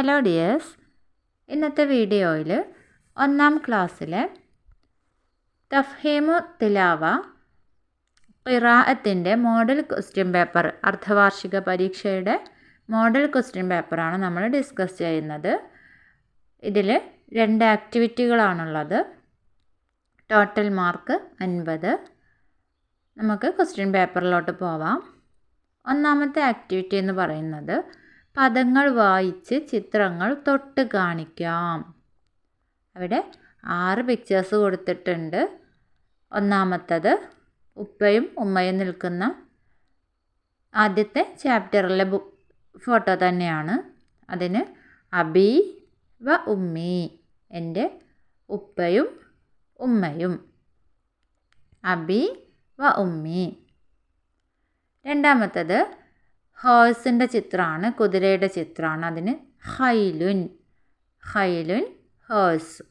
Hello dears ഇന്നത്തെ വീഡിയോയിൽ ഒന്നാം ക്ലാസ്സിലെ തഫ്ഹീമു തിലാവ ഖിറാഅത്തിന്റെ മോഡൽ ക്വസ്റ്റ്യൻ പേപ്പർ അർദ്ധവാർഷിക പരീക്ഷയുടെ മോഡൽ ക്വസ്റ്റ്യൻ പേപ്പറാണ് നമ്മൾ ഡിസ്കസ് ചെയ്യുന്നത്. ഇതിൽ രണ്ട് ആക്ടിവിറ്റികളാണുള്ളത് ടോട്ടൽ മാർക്ക് അൻപത്. നമുക്ക് ക്വസ്റ്റ്യൻ പേപ്പറിലോട്ട് പോവാം. ഒന്നാമത്തെ ആക്ടിവിറ്റി എന്ന് പറയുന്നത് പദങ്ങൾ വായിച്ച് ചിത്രങ്ങൾ തൊട്ട് കാണിക്കാം. അവിടെ ആറ് പിക്ചേഴ്സ് കൊടുത്തിട്ടുണ്ട്. ഒന്നാമത്തത് ഉപ്പയും ഉമ്മയും നിൽക്കുന്ന ആദ്യത്തെ ചാപ്റ്ററിലെ ബു ഫോട്ടോ തന്നെയാണ്. അതിന് അബി വ ഉമ്മി എന്റെ ഉപ്പയും ഉമ്മയും. അബി വ ഉമ്മി. രണ്ടാമത്തത് ഹേഴ്സിന്റെ ചിത്രമാണ് കുതിരയുടെ ചിത്രമാണ് അതിന്. ഹൈലുൻ ഹൈലുൻ ഹേഴ്സ്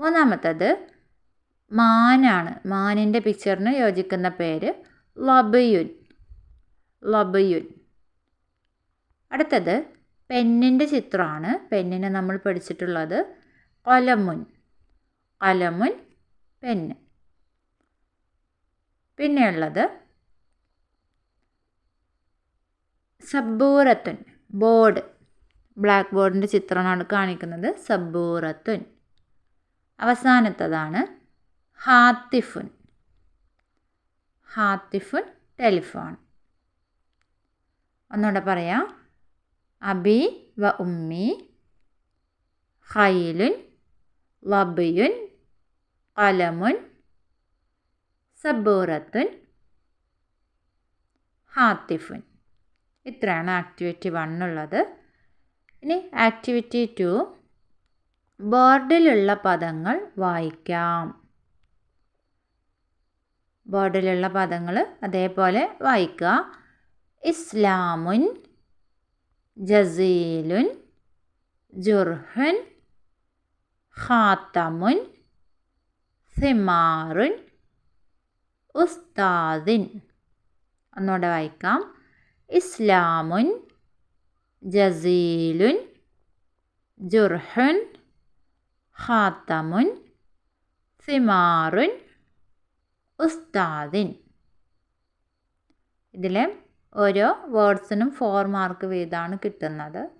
മൂന്നാമത്തത് മാനാണ്. മാനിന്റെ പിക്ചറിന് യോജിക്കുന്ന പേര് ലബയുൻ. ലബയുൻ. അടുത്തത് പെന്നിന്റെ ചിത്രമാണ് പെന്നിന് നമ്മൾ പഠിച്ചിട്ടുള്ളത് കൊലമുൻ. കൊലമുൻ പെന്ന് പിന്നെയുള്ളത് സബ്ബൂറത്തുൻ. ബോർഡ്. ബ്ലാക്ക് ബോർഡിന്റെ ചിത്രമാണ് കാണിക്കുന്നത്. സബ്ബൂറത്തുൻ. അവസാനത്തതാണ് ഹാത്തിഫുൻ. ഹാത്തിഫുൻ ടെലിഫോൺ. ഒന്നുകൂടെ പറയാം. അബി വ ഉമ്മി ഖൈലുൻ ലബിയുൻ കലമുൻ സബ്ബൂറത്തുൻ ഹാത്തിഫുൻ. ഇത്രയാണ് ആക്ടിവിറ്റി വൺ ഉള്ളത്. ഇനി ആക്ടിവിറ്റി ടു ബോർഡിലുള്ള പദങ്ങൾ വായിക്കാം. ബോർഡിലുള്ള പദങ്ങൾ അതേപോലെ വായിക്കുക. ഇസ്ലാമുൻ ജസീലുൻ ജുർഹുൻ ഖാത്തമുൻ സിമാറുൻ ഉസ്താദിൻ. ഒന്നുകൂടെ വായിക്കാം. ഇസ്ലാമുൻ ജസീലുൻ ജുർഹുൻ ഹാത്തമുൻ സിമാറുൻ ഉസ്താദിൻ. ഇതിലെ ഓരോ വേർഡ്സിനും ഫോർ മാർക്ക് വീതമാണ് കിട്ടുന്നത്.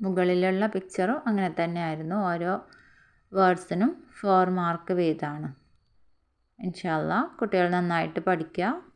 മുകളിലുള്ള പിക്ചറും അങ്ങനെ തന്നെയായിരുന്നു. ഓരോ വേർഡ്സിനും ഫോർ മാർക്ക് വീതമാണ്. ഇൻഷാല്ല കുട്ടികൾ നന്നായിട്ട് പഠിക്കുക.